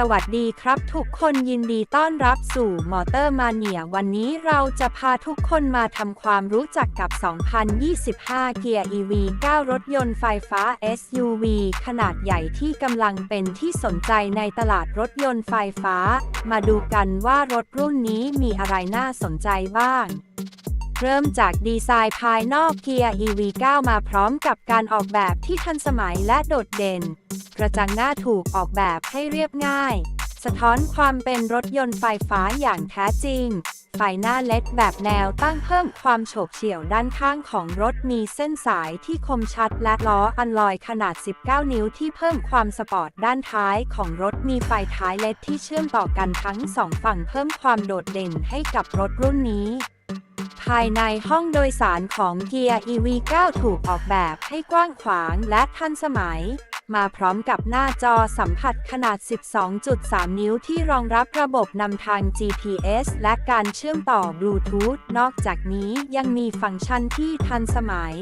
สวัสดีครับทุกคนยินดีต้อนรับสู่มอเตอร์มาเนียวันนี้เราจะพาทุกคนมาทำความรู้จักกับ 2025 Gear EV 9 รถยนต์ไฟฟ้า SUV ขนาดใหญ่ที่กำลังเป็นที่สนใจในตลาดรถยนต์ไฟฟ้า มาดูกันว่ารถรุ่นนี้มีอะไรน่าสนใจบ้าง เริ่มจากดีไซน์ภายนอก Gear EV9 มาพร้อมกับการออกแบบที่ทันสมัยและโดดเด่น กระจังหน้าถูกออกแบบให้เรียบง่าย สะท้อนความเป็นรถยนต์ไฟฟ้าอย่างแท้จริง ไฟหน้าเล็ดแบบแนวตั้งเพิ่มความโฉบเฉี่ยวด้านข้างของรถมีเส้นสายที่คมชัดและล้ออันลอยขนาด 19 นิ้วที่เพิ่มความสปอร์ตด้านท้ายของรถมีไฟท้ายเล็ดที่เชื่อมต่อกันทั้งสองฝั่งเพิ่มความโดดเด่นให้กับรถรุ่นนี้ ภายในห้องโดยสารของ Gear EV9 ถูกออกแบบให้กว้างขวางและทันสมัย มาพร้อมกับหน้าจอสัมผัสขนาด 12.3 นิ้วที่รองรับระบบนำทาง GPS และการเชื่อมต่อบลูทูธ นอกจากนี้ยังมีฟังก์ชันที่ทันสมัย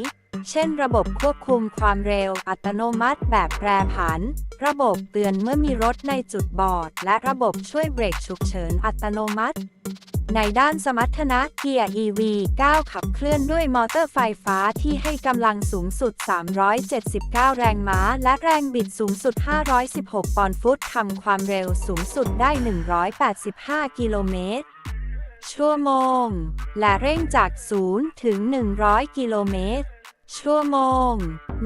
เช่นระบบควบคุมความเร็วอัตโนมัติแบบแปรผัน ระบบเตือนเมื่อมีรถในจุดบอด และระบบช่วยเบรกฉุกเฉินอัตโนมัติ ในด้านสมรรถนะเกียร์ EV 9 ขับเคลื่อนด้วยมอเตอร์ไฟฟ้าที่ให้กำลังสูงสุด 379 แรงม้า และแรงบิดสูงสุด 516 ปอนด์ฟุตทำความเร็วสูงสุดได้ 185 กิโลเมตร ชั่วโมง และเร่งจาก 0 ถึง 100 กิโลเมตร ชั่วโมง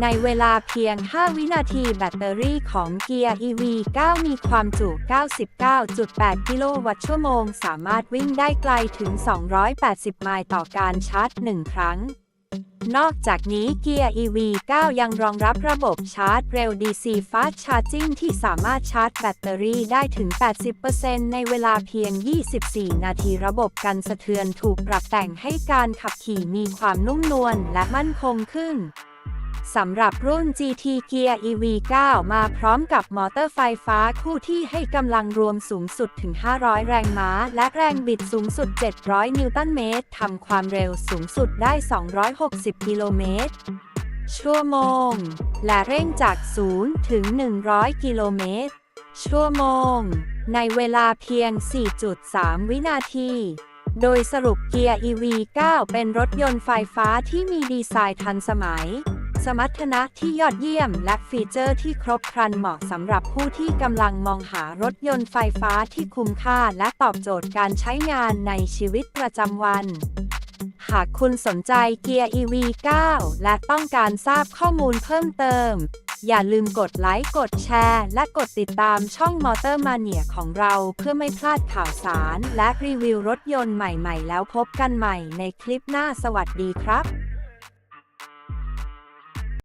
ในเวลาเพียง 5 วินาทีแบตเตอรี่ของเกียร์ EV 9 มีความจุ 99.8 กิโลวัตต์ชั่วโมง สามารถวิ่งได้ไกลถึง 280 ไมล์ต่อการชาร์จ 1 ครั้ง นอกจากนี้เกียร์ EV 9 ยังรองรับระบบชาร์จเร็ว DC Fast Charging ที่สามารถชาร์จแบตเตอรี่ได้ถึง 80%ในเวลาเพียง 24 นาทีระบบกันสะเทือนถูกปรับแต่งให้การขับขี่มีความนุ่มนวลและมั่นคงขึ้น สำหรับรุ่น GT Gear EV 9 มาพร้อมกับมอเตอร์ไฟฟ้าคู่ที่ให้กำลังรวมสูงสุดถึง 500 แรงม้า และแรงบิดสูงสุด 700 นิวตันเมตรทำความเร็วสูงสุดได้ 260 กิโลเมตรชั่วโมง และเร่งจาก 0 ถึง 100 กิโลเมตร ชั่วโมง ในเวลาเพียง 4.3 วินาที โดยสรุปเกียร์ EV 9 เป็นรถยนต์ไฟฟ้าที่มีดีไซน์ทันสมัย สมรรถนะที่ยอดเยี่ยมและฟีเจอร์ที่ครบครันเหมาะสำหรับผู้ที่กำลังมองหารถยนต์ไฟฟ้าที่คุ้มค่าและตอบโจทย์การใช้งานในชีวิตประจำวันหากคุณสนใจเกียร์ EV 9 และต้องการทราบข้อมูลเพิ่มเติม อย่าลืมกดไลค์ กดแชร์ และกดติดตามช่องมอเตอร์มาเนียของเราเพื่อไม่พลาดข่าวสาร และรีวิวรถยนต์ใหม่ๆ แล้วพบกันใหม่ในคลิปหน้าสวัสดีครับ